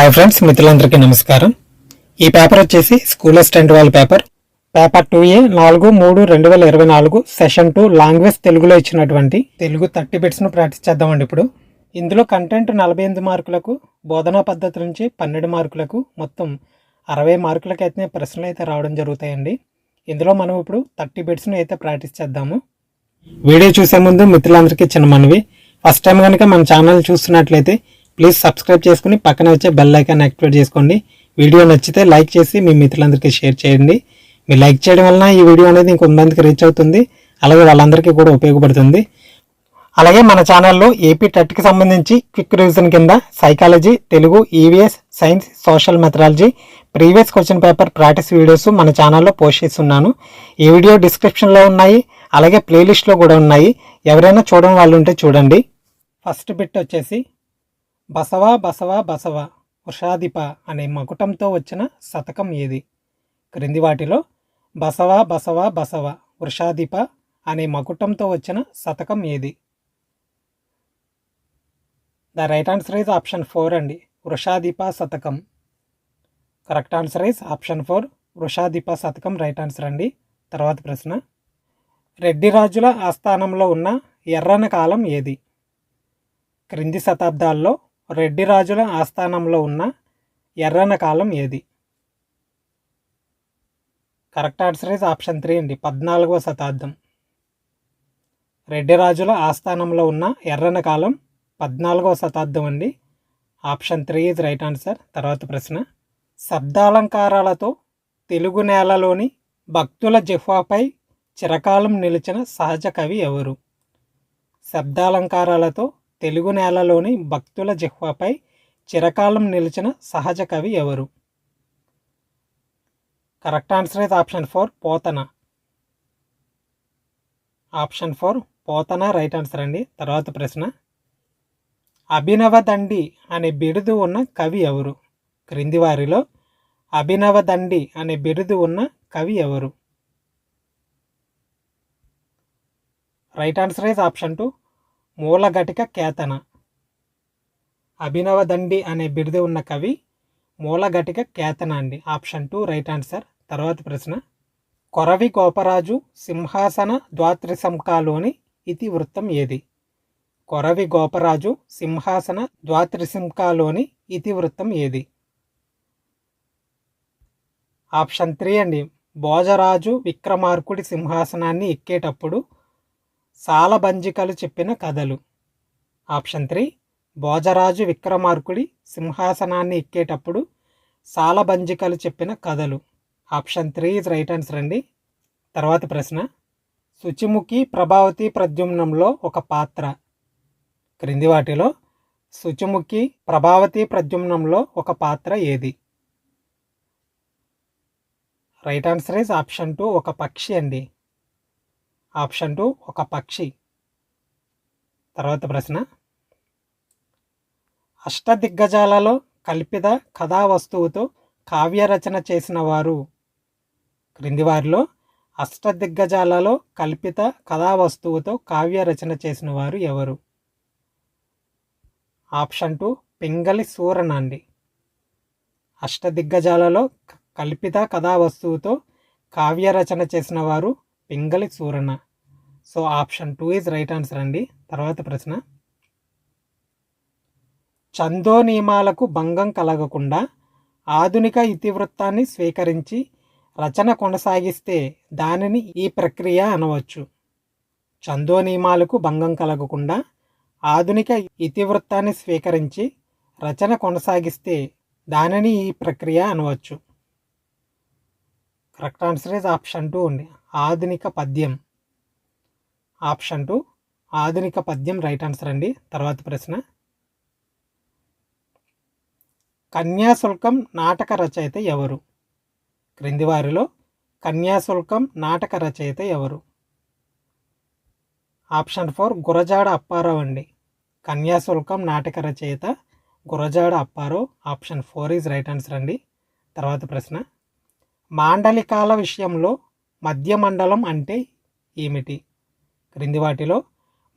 Hi friends మిత్రులందరికీ నమస్కారం. ఈ పేపర్ వచ్చేసి స్కూల్ అసిస్టెంట్ వాళ్ళ పేపర్ పేపర్ టూ ఏ నాలుగు మూడు రెండు వేల ఇరవై నాలుగు సెషన్ టూ లాంగ్వేజ్ తెలుగులో ఇచ్చినటువంటి తెలుగు థర్టీ బిట్స్ను ప్రాక్టీస్ చేద్దామండి ఇప్పుడు. ఇందులో కంటెంట్ నలభై ఎనిమిది మార్కులకు బోధనా పద్ధతి నుంచి పన్నెండు మార్కులకు మొత్తం అరవై మార్కులకు అయితే ప్రశ్నలు అయితే రావడం జరుగుతాయండి. ఇందులో మనం ఇప్పుడు థర్టీ బిట్స్ను అయితే ప్రాక్టీస్ చేద్దాము. వీడియో చూసే ముందు మిత్రులందరికీ చిన్న మనవి. ఫస్ట్ టైం కనుక మన ఛానల్ చూస్తున్నట్లయితే ప్లీజ్ సబ్స్క్రైబ్ చేసుకుని పక్కన వచ్చే బెల్ ఐకాన్ యాక్టివేట్ చేసుకోండి. వీడియో నచ్చితే లైక్ చేసి మీ మిత్రులందరికీ షేర్ చేయండి. మీరు లైక్ చేయడం వలన ఈ వీడియో అనేది ఇంకొంతమందికి రీచ్ అవుతుంది. అలాగే వాళ్ళందరికీ కూడా ఉపయోగపడుతుంది. అలాగే మన ఛానల్లో ఏపీ టెట్కి సంబంధించి క్విక్ రివిజన్ కింద psychology Telugu EVS science social methodology previous question paper practice videos మన ఛానల్లో పోస్ట్ చేస్తున్నాను. ఈ వీడియో డిస్క్రిప్షన్లో ఉన్నాయి. అలాగే ప్లేలిస్ట్లో కూడా ఉన్నాయి. ఎవరైనా చూడడం వాళ్ళు ఉంటే చూడండి. ఫస్ట్ బిట్ వచ్చేసి బసవ బసవ బసవ వృషాధిప అనే మకుటంతో వచ్చిన శతకం ఏది? క్రింది వాటిలో బసవ బసవ బసవ వృషాధిప అనే మకుటంతో వచ్చిన శతకం ఏది? The right answer is option four అండి. వృషాధిప శతకం. Correct answer is option four. Vrushadhipa శతకం రైట్ ఆన్సర్ అండి. తర్వాత ప్రశ్న. రెడ్డి రాజుల ఆస్థానంలో ఉన్న ఎర్రన కాలం ఏది? క్రింది శతాబ్దాల్లో రెడ్డి రాజుల ఆస్థానంలో ఉన్న ఎర్రన కాలం ఏది? Correct answer is option three అండి పద్నాలుగవ శతాబ్దం. రెడ్డి రాజుల ఆస్థానంలో ఉన్న ఎర్రన కాలం పద్నాలుగవ శతాబ్దం అండి. Option three is right answer. తర్వాత ప్రశ్న. శబ్దాలంకారాలతో తెలుగు నేలలోని భక్తుల జిహ్వాపై చిరకాలం నిలిచిన సహజ కవి ఎవరు? శబ్దాలంకారాలతో తెలుగు నేలలోని భక్తుల జిహ్వాపై చిరకాలం నిలిచిన సహజ కవి ఎవరు? కరెక్ట్ ఆన్సర్ అయితే option four Potana. Option four Potana right answer అండి. తర్వాత ప్రశ్న. అభినవ దండి అనే బిరుదు ఉన్న కవి ఎవరు? క్రింది వారిలో అభినవ దండి అనే బిరుదు ఉన్న కవి ఎవరు? Right answer is option two Mulaghatika Ketana. Abhinava Dandi అనే బిరుదు ఉన్న కవి మూలఘటిక కేతన అండి. Option two right answer. తర్వాత ప్రశ్న. కొరవి గోపరాజు సింహాసన ద్వాత్రిశంకాలోని ఇతివృత్తం ఏది? కొరవి గోపరాజు సింహాసన ద్వాత్రిశంకాలోని ఇతివృత్తం ఏది? ఆప్షన్ త్రీ అండి. భోజరాజు విక్రమార్కుడి సింహాసనాన్ని ఎక్కేటప్పుడు సాలబంజికలు చెప్పిన కథలు. ఆప్షన్ త్రీ భోజరాజు విక్రమార్కుడి సింహాసనాన్ని ఎక్కేటప్పుడు సాలబంజికలు చెప్పిన కథలు. Option three is right answer అండి. తర్వాత ప్రశ్న శుచిముఖి ప్రభావతి ప్రద్యుమ్నంలో ఒక పాత్ర. క్రింది వాటిలో శుచిముఖి ప్రభావతి ప్రద్యుమ్నంలో ఒక పాత్ర ఏది? Right answer is option two ఒక పక్షి అండి. ఆప్షన్ టూ ఒక పక్షి. తర్వాత ప్రశ్న. అష్టదిగ్గజాలలో కల్పిత కథా వస్తువుతో కావ్యరచన చేసిన వారు క్రింది వారిలో అష్టదిగ్గజాలలో కల్పిత కథా వస్తువుతో కావ్యరచన చేసిన వారు ఎవరు? ఆప్షన్ టూ పింగళి సూరణ అండి అష్టదిగ్గజాలలో కల్పిత కథా వస్తువుతో కావ్యరచన చేసిన వారు Pingali Surana so option two is right answer అండి. తర్వాత ప్రశ్న. చందో నియమాలకు భంగం కలగకుండా ఆధునిక ఇతివృత్తాన్ని స్వీకరించి రచన కొనసాగిస్తే దానిని ఈ ప్రక్రియ అనవచ్చు. చందో నియమాలకు భంగం కలగకుండా ఆధునిక ఇతివృత్తాన్ని స్వీకరించి రచన కొనసాగిస్తే దానిని ఈ ప్రక్రియ అనవచ్చు. Correct answer is option two ఉంది ఆధునిక పద్యం. ఆప్షన్ టూ ఆధునిక పద్యం రైట్ ఆన్సర్ అండి. తర్వాత ప్రశ్న. కన్యాశుల్కం నాటక రచయిత ఎవరు? క్రింది వారిలో కన్యాశుల్కం నాటక రచయిత ఎవరు? ఆప్షన్ ఫోర్ గురజాడ అప్పారావు అండి. కన్యాశుల్కం నాటక రచయిత Gurajada Apparao. Option four is right answer అండి. తర్వాత ప్రశ్న. మాండలికాల విషయంలో మధ్యమండలం అంటే ఏమిటి? క్రింది వాటిలో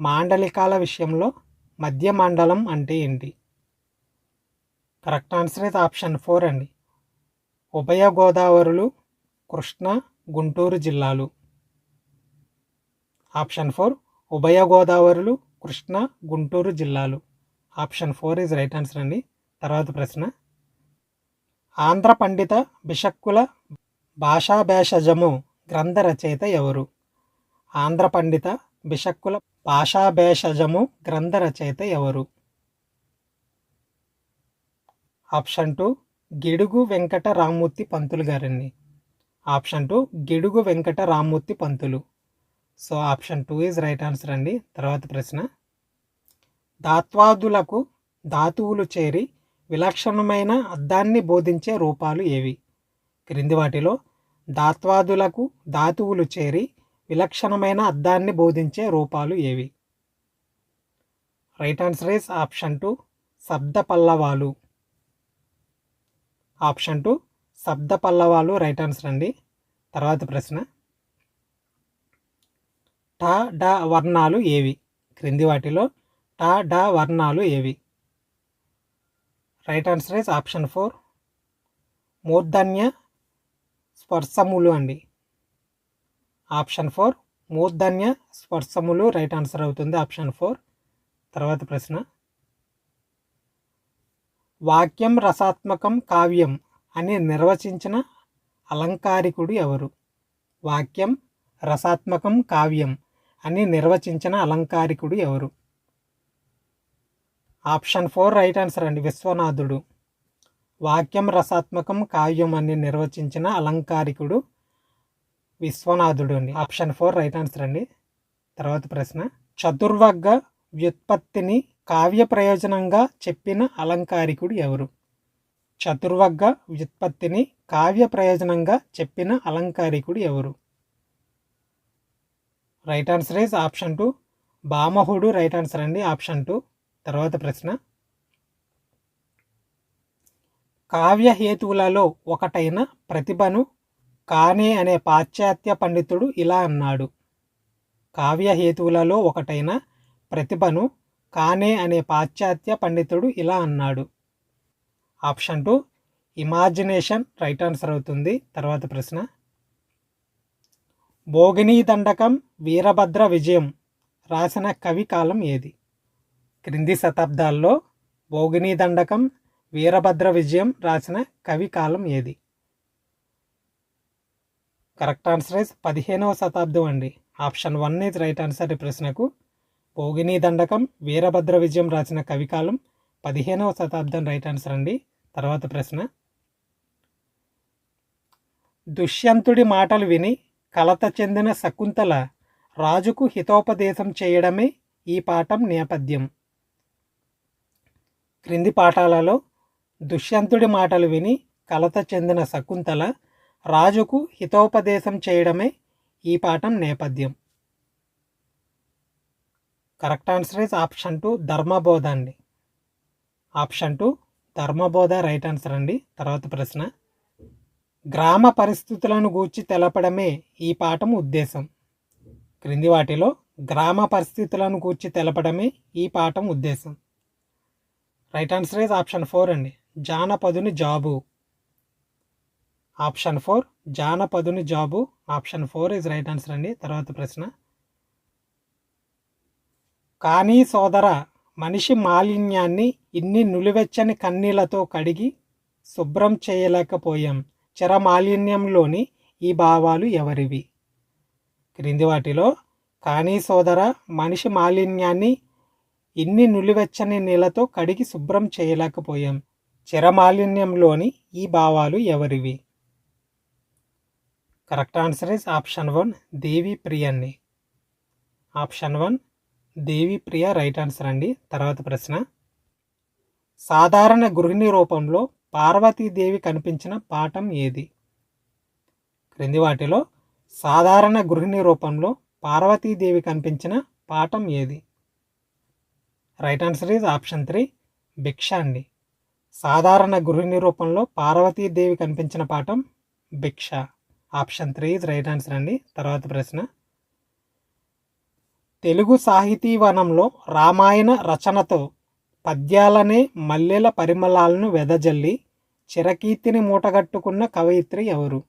మాండలికాల విషయంలో మధ్యమండలం అంటే ఏంటి? Correct answer is option four అండి. ఉభయ గోదావరులు కృష్ణ గుంటూరు జిల్లాలు. ఆప్షన్ ఫోర్ ఉభయ గోదావరులు కృష్ణా గుంటూరు జిల్లాలు. Option four is right answer అండి. తర్వాత ప్రశ్న. ఆంధ్ర పండిత బిషక్కుల భాషాభేషజము గ్రంథ రచయిత ఎవరు? ఆంధ్ర పండిత బిషక్కుల భాషాభేషజము గ్రంథ రచయిత ఎవరు? ఆప్షన్ టూ గిడుగు వెంకట రామ్మూర్తి పంతులు గారండి option two Gidugu Venkata Rammurthy Pantulu. So option two is right answer అండి. తర్వాత ప్రశ్న. ధాత్వాదులకు ధాతువులు చేరి విలక్షణమైన అద్దాన్ని బోధించే రూపాలు ఏవి? క్రింది వాటిలో దాత్వాదులకు ధాతువులు చేరి విలక్షణమైన అర్థాన్ని బోధించే రూపాలు ఏవి? Right answer is option two శబ్ద పల్లవాలు. ఆప్షన్ టు శబ్ద పల్లవాలు రైట్ ఆన్సర్ అండి. తర్వాత ప్రశ్న. టా డా వర్ణాలు ఏవి? క్రింది వాటిలో టా డా వర్ణాలు ఏవి? Right answer is option four మూర్ధన్య స్పర్శములు అండి. ఆప్షన్ ఫోర్ మూర్ధన్య స్పర్శములు రైట్ ఆన్సర్ అవుతుంది ఆప్షన్ ఫోర్. తర్వాత ప్రశ్న. వాక్యం రసాత్మకం కావ్యం అని నిర్వచించిన అలంకారికుడు ఎవరు? వాక్యం రసాత్మకం కావ్యం అని నిర్వచించిన అలంకారికుడు ఎవరు? ఆప్షన్ ఫోర్ రైట్ ఆన్సర్ అండి విశ్వనాథుడు. వాక్యం రసాత్మకం కావ్యం అని నిర్వచించిన అలంకారికుడు విశ్వనాథుడు అండి. ఆప్షన్ ఫోర్ రైట్ ఆన్సర్ అండి. తర్వాత ప్రశ్న. చతుర్వర్గ వ్యుత్పత్తిని కావ్య ప్రయోజనంగా చెప్పిన అలంకారికుడు ఎవరు? చతుర్వర్గ వ్యుత్పత్తిని కావ్య ప్రయోజనంగా చెప్పిన అలంకారికుడు ఎవరు? Right answer is option two బామహుడు right answer అండి. ఆప్షన్ టూ తర్వాత ప్రశ్న. కావ్యహేతువులలో ఒకటైన ప్రతిభను కానే అనే పాశ్చాత్య పండితుడు ఇలా అన్నాడు. కావ్యహేతువులలో ఒకటైన ప్రతిభను కానే అనే పాశ్చాత్య పండితుడు ఇలా అన్నాడు. Option two imagination right answer అవుతుంది. తర్వాత ప్రశ్న భోగిని దండకం వీరభద్ర విజయం రాసిన కవి కాలం ఏది? క్రింది శతాబ్దాల్లో భోగిని దండకం వీరభద్ర విజయం రాసిన కవి కాలం ఏది? కరెక్ట్ ఆన్సర్ ఇస్ పదిహేనవ శతాబ్దం అండి. Option one is right answer ఈ ప్రశ్నకు. భోగిని దండకం వీరభద్ర విజయం రాసిన కవికాలం పదిహేనవ శతాబ్దం రైట్ ఆన్సర్ అండి. తర్వాత ప్రశ్న. దుష్యంతుడి మాటలు విని కలత చెందిన శకుంతల రాజుకు హితోపదేశం చేయడమే ఈ పాఠం నేపథ్యం. క్రింది పాఠాలలో దుష్యంతుడి మాటలు విని కలత చెందిన శకుంతల రాజుకు హితోపదేశం చేయడమే ఈ పాఠం నేపథ్యం. Correct answer is option two ధర్మబోధ అండి. ఆప్షన్ టూ ధర్మబోధ రైట్ ఆన్సర్ అండి. తర్వాత ప్రశ్న. గ్రామ పరిస్థితులను గూర్చి తెలపడమే ఈ పాఠం ఉద్దేశం. క్రింది వాటిలో గ్రామ పరిస్థితులను గూర్చి తెలపడమే ఈ పాఠం ఉద్దేశం. Right answer is option four అండి. జానపదుని జాబు. ఆప్షన్ ఫోర్ జానపదుని job. Option four is right answer అండి. తర్వాత ప్రశ్న. కానీ సోదర మనిషి మాలిన్యాన్ని ఇన్ని నులివెచ్చని కన్నీళ్ళతో కడిగి శుభ్రం చేయలేకపోయాం. చిరమాలిన్యంలోని ఈ భావాలు ఎవరివి? క్రింది వాటిలో కానీ సోదర మనిషి మాలిన్యాన్ని ఇన్ని నులివెచ్చని నీళ్ళతో కడిగి శుభ్రం చేయలేకపోయాం. చిరమాలిన్యంలోని ఈ భావాలు ఎవరివి? Correct answer is option one Devi Priya అండి. Option one Devi Priya right answer అండి. తర్వాత ప్రశ్న సాధారణ గృహిణి రూపంలో పార్వతీదేవి కనిపించిన పాఠం ఏది? క్రింది వాటిలో సాధారణ గృహిణి రూపంలో పార్వతీదేవి కనిపించిన పాఠం ఏది? Right answer is option three భిక్ష అండి. సాధారణ గృహిణి రూపంలో పార్వతీదేవి కనిపించిన పాఠం భిక్ష. Option three is right answer అండి. తర్వాత ప్రశ్న. తెలుగు సాహితీవనంలో రామాయణ రచనతో పద్యాలనే మల్లెల పరిమళాలను వెదజల్లి చిరకీర్తిని మూటగట్టుకున్న కవయిత్రి ఎవరు?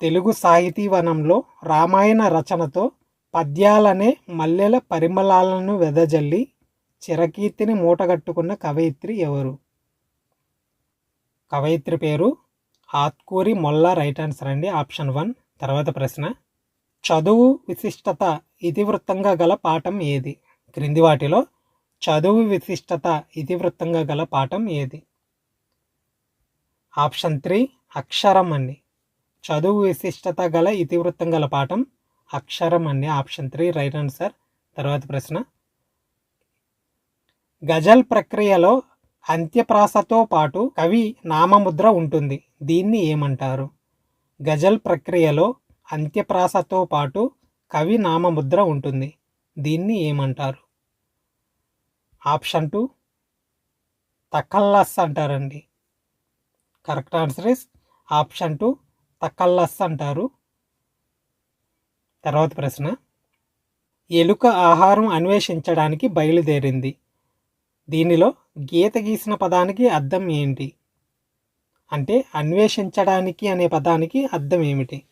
తెలుగు సాహితీవనంలో రామాయణ రచనతో పద్యాలనే మల్లెల పరిమళాలను వెదజల్లి చిరకీర్తిని మూటగట్టుకున్న కవయిత్రి ఎవరు? కవయిత్రి పేరు ఆత్కూరి మొల్లా రైట్ ఆన్సర్ అండి. Option one. తర్వాత ప్రశ్న. చదువు విశిష్టత ఇతివృత్తంగా గల పాఠం ఏది? క్రింది వాటిలో చదువు విశిష్టత ఇతివృత్తంగా గల పాఠం ఏది? Option three. అక్షరం అండి. చదువు విశిష్టత గల ఇతివృత్తం గల పాఠం అక్షరం అండి. Option three. Right answer. తర్వాత ప్రశ్న. గజల్ ప్రక్రియలో అంత్యప్రాసతో పాటు కవి నామముద్ర ఉంటుంది. దీన్ని ఏమంటారు? గజల్ ప్రక్రియలో అంత్యప్రాసతో పాటు కవి నామముద్ర ఉంటుంది. దీన్ని ఏమంటారు? Option two. తకల్లస్ అంటారండి. Correct answer is option two. తకల్లస్ అంటారు. తర్వాత ప్రశ్న. ఎలుక ఆహారం అన్వేషించడానికి బయలుదేరింది. దీనిలో గీత గీసిన పదానికి అర్థం ఏంటి? అంటే అన్వేషించడానికి అనే పదానికి అర్థం ఏమిటి?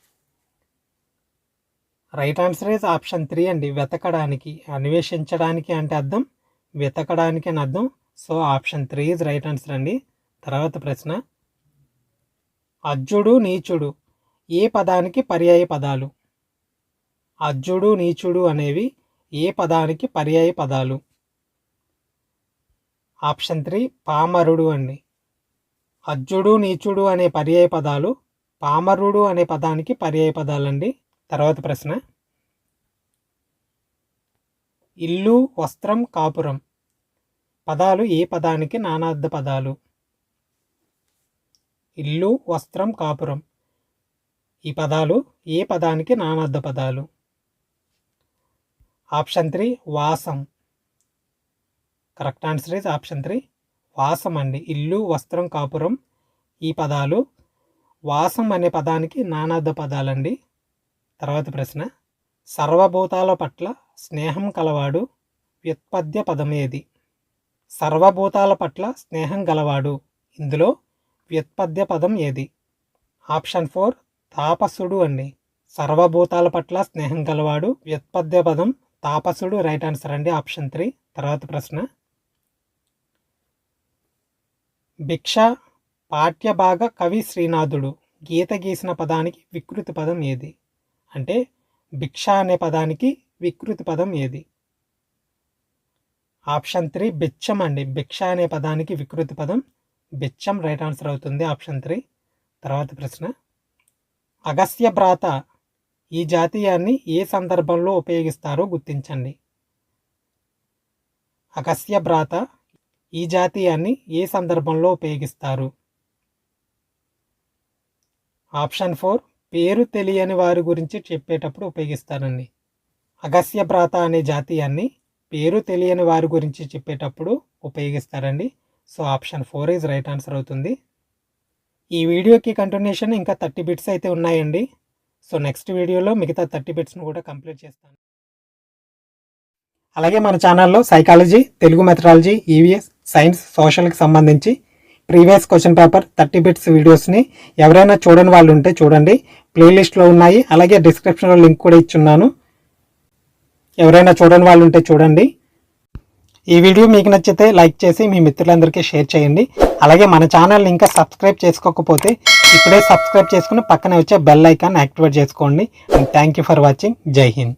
Right answer is option three అండి. వెతకడానికి అన్వేషించడానికి అంటే అర్థం వెతకడానికి అని అర్థం. So option three is right answer అండి. తర్వాత ప్రశ్న. అజ్జుడు నీచుడు ఏ పదానికి పర్యాయ పదాలు? అజ్జుడు నీచుడు అనేవి ఏ పదానికి పర్యాయ పదాలు? ఆప్షన్ త్రీ పామరుడు అండి. అజ్జుడు నీచుడు అనే పర్యాయ పదాలు పామరుడు అనే పదానికి పర్యాయ పదాలండి. తర్వాత ప్రశ్న. ఇల్లు వస్త్రం కాపురం. పదాలు ఏ పదానికి నానార్థ పదాలు? ఇల్లు వస్త్రం కాపురం. ఈ పదాలు ఏ పదానికి నానార్థ పదాలు? Option three Vasam. Correct answer is option three. వాసం అండి. ఇల్లు వస్త్రం కాపురం ఈ పదాలు. వాసం అనే పదానికి నానార్థ పదాలండి. తర్వాత ప్రశ్న. సర్వభూతాల పట్ల స్నేహం కలవాడు వ్యుత్పద్య పదం ఏది సర్వభూతాల పట్ల స్నేహం గలవాడు ఇందులో వ్యుత్పద్య పదం ఏది? Option four. తాపసుడు అండి. సర్వభూతాల పట్ల స్నేహం గలవాడు వ్యుత్పద్య పదం తాపసుడు రైట్ ఆన్సర్ అండి. Option three. తర్వాత ప్రశ్న. భిక్ష పాఠ్యభాగ కవి శ్రీనాథుడు గీత గీసిన పదానికి వికృతి పదం ఏది? అంటే భిక్ష అనే పదానికి వికృతి పదం ఏది? ఆప్షన్ త్రీ బిచ్చం అండి. భిక్ష అనే పదానికి వికృతి పదం బిచ్చం రైట్ ఆన్సర్ అవుతుంది ఆప్షన్ త్రీ. తర్వాత ప్రశ్న. అగస్త్య భ్రాత ఈ జాతీయాన్ని ఏ సందర్భంలో ఉపయోగిస్తారో గుర్తించండి. అగస్త్య భ్రాత ఈ జాతీయాన్ని ఏ సందర్భంలో ఉపయోగిస్తారు? ఆప్షన్ ఫోర్ పేరు తెలియని వారి గురించి చెప్పేటప్పుడు ఉపయోగిస్తారండి అగస్య ప్రాత అనే జాతీయాన్ని పేరు తెలియని వారి గురించి చెప్పేటప్పుడు ఉపయోగిస్తారండి. So option four is right answer అవుతుంది. ఈ వీడియోకి కంటిన్యూషన్ ఇంకా థర్టీ బిట్స్ అయితే ఉన్నాయండి. సో నెక్స్ట్ వీడియోలో మిగతా థర్టీ బిట్స్ను కూడా కంప్లీట్ చేస్తాను. అలాగే మన ఛానల్లో psychology Telugu methodology EVS science సోషల్కి సంబంధించి previous question paper thirty bits వీడియోస్ని ఎవరైనా చూడని వాళ్ళు ఉంటే చూడండి. ప్లేలిస్ట్లో ఉన్నాయి. అలాగే డిస్క్రిప్షన్లో లింక్ కూడా ఇచ్చున్నాను. ఎవరైనా చూడని వాళ్ళు ఉంటే చూడండి. ఈ వీడియో మీకు నచ్చితే లైక్ చేసి మీ మిత్రులందరికీ షేర్ చేయండి. అలాగే మన ఛానల్ని ఇంకా సబ్స్క్రైబ్ చేసుకోకపోతే ఇప్పుడే సబ్స్క్రైబ్ చేసుకుని పక్కనే వచ్చే బెల్ ఐకాన్ యాక్టివేట్ చేసుకోండి. And thank you for watching Jai Hind